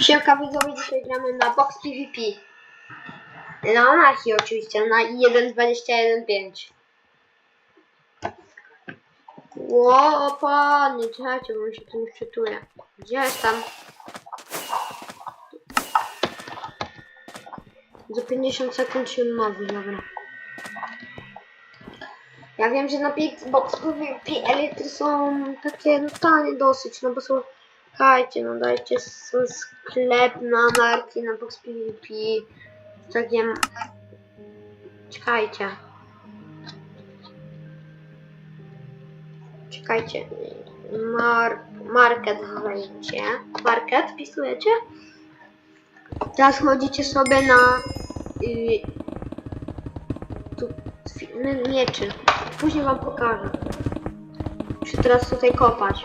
Siemka widzowie, dzisiaj gramy na box PvP. Na anarchii oczywiście, na 1.21.5. Ło, panie, czekajcie, bo mi się tu nie wczytuje. Gdzie jestem? Za 50 sekund się nowy, dobra. Ja wiem, że na Box PvP elitry są takie no, tanie dosyć, no bo są Czekajcie, no dajcie sklep na marki na Box PvP. Tak wiem. Czekajcie. Czekajcie. Mar market wejdźcie. Market wpisujecie? Teraz chodzicie sobie na yy, tu mieczy. Później wam pokażę. Muszę teraz tutaj kopać.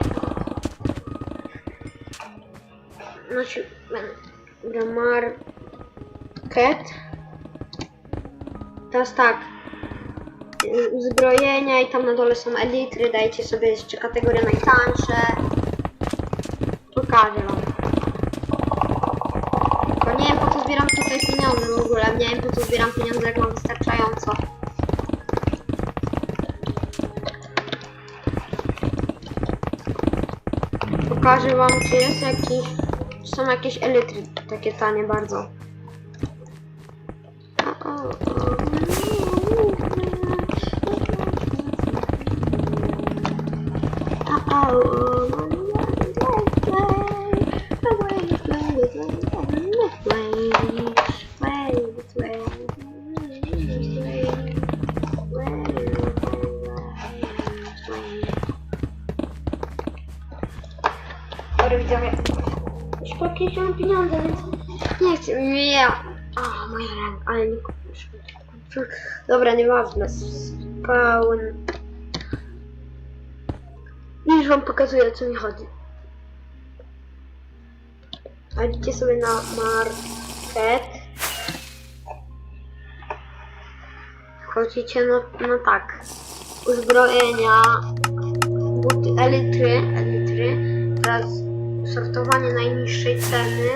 Znaczy, będę market. Teraz tak. Uzbrojenia i tam na dole są elitry. Dajcie sobie jeszcze kategorie najtańsze. Pokażę wam. Tylko nie wiem po co zbieram tutaj pieniądze w ogóle. Nie wiem po co zbieram pieniądze, jak mam wystarczająco. Pokażę wam, czy jest jakiś. Są jakieś elitry takie tanie bardzo. Dobra jakieś mam pieniądze, więc nie chcę ja. A, moja ręka, ale nie kupisz. Dobra, nieważne. Spawn. Już wam pokazuję o co mi chodzi. Idziecie sobie na market. Chodzicie no, no tak. Uzbrojenia. Buty, elitry, elitry. Teraz sortowanie najniższej ceny.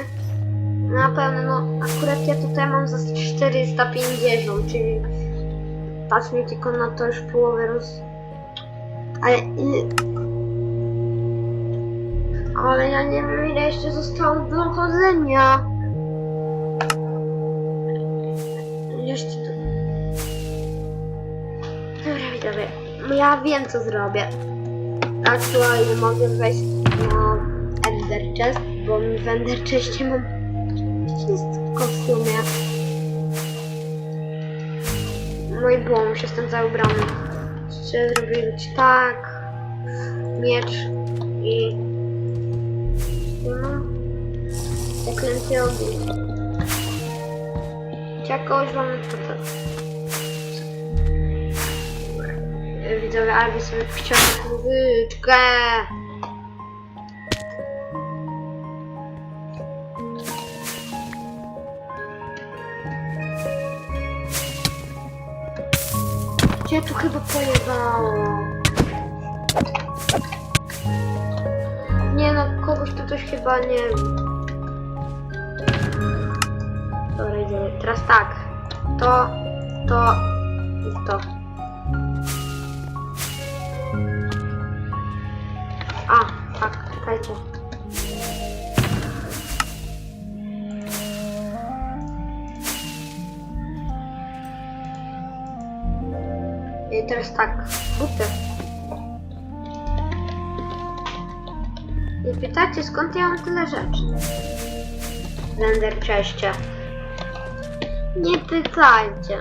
Na pewno, no akurat ja tutaj mam za 450, czyli patrz mi tylko na to już połowę roz... Ale. Ale ja nie wiem ile jeszcze zostało do chodzenia. Jeszcze tu... Dobra widzowie, ja wiem co zrobię. Aktualnie mogę wejść na Ender Chest, bo w Ender Chestie mam wszystko w sumie. No i było, już jestem cały ubrany. Chcę zrobić tak. Miecz i... No. Zaklęty ogień. Jakoś wam to to... Widzowie, Albi sobie wciągnął muzyczkę. Cię tu chyba pojebało. Nie no, kogoś tu coś chyba nie... Dobra, idziemy. Teraz tak. To, to i to. I teraz tak, buty. I pytacie skąd ja mam tyle rzeczy? Render czeście. Nie pytajcie.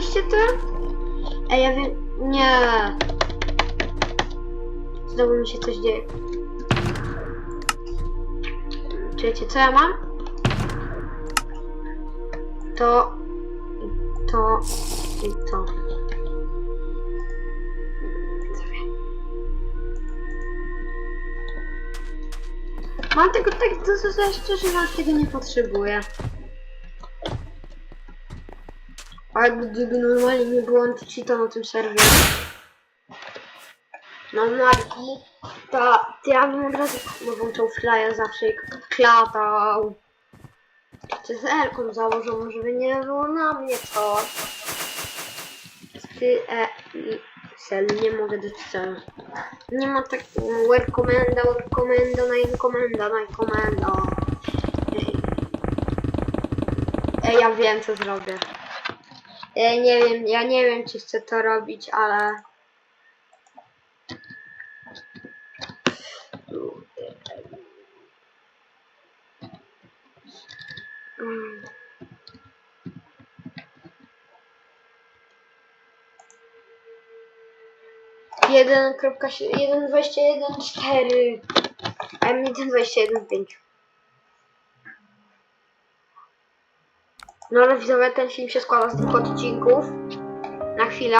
Widzieliście to? Ej, ja wiem... Nie. Znowu mi się coś dzieje. Czy wiecie co ja mam? To... To... I to. Mam tego tak dużo szczerze, że tego nie potrzebuję. A gdyby normalnie nie było anti-cheata na tym serwerze, na marki, to, to ja bym od razu włączał flyer zawsze klatał. Czy z Elką założą, żeby nie było na mnie coś. Ty, e, i nie mogę celu. Nie ma tak, where komenda, where komenda. Ej, ja wiem co zrobię. Ja nie wiem, ja nie wiem czy chcę to robić, ale... Jeden kropka jeden dwadzieścia jeden cztery. A mnie dwadzieścia jeden pięć. No ale widzowie, ten film się składa z dwóch odcinków. Na chwilę.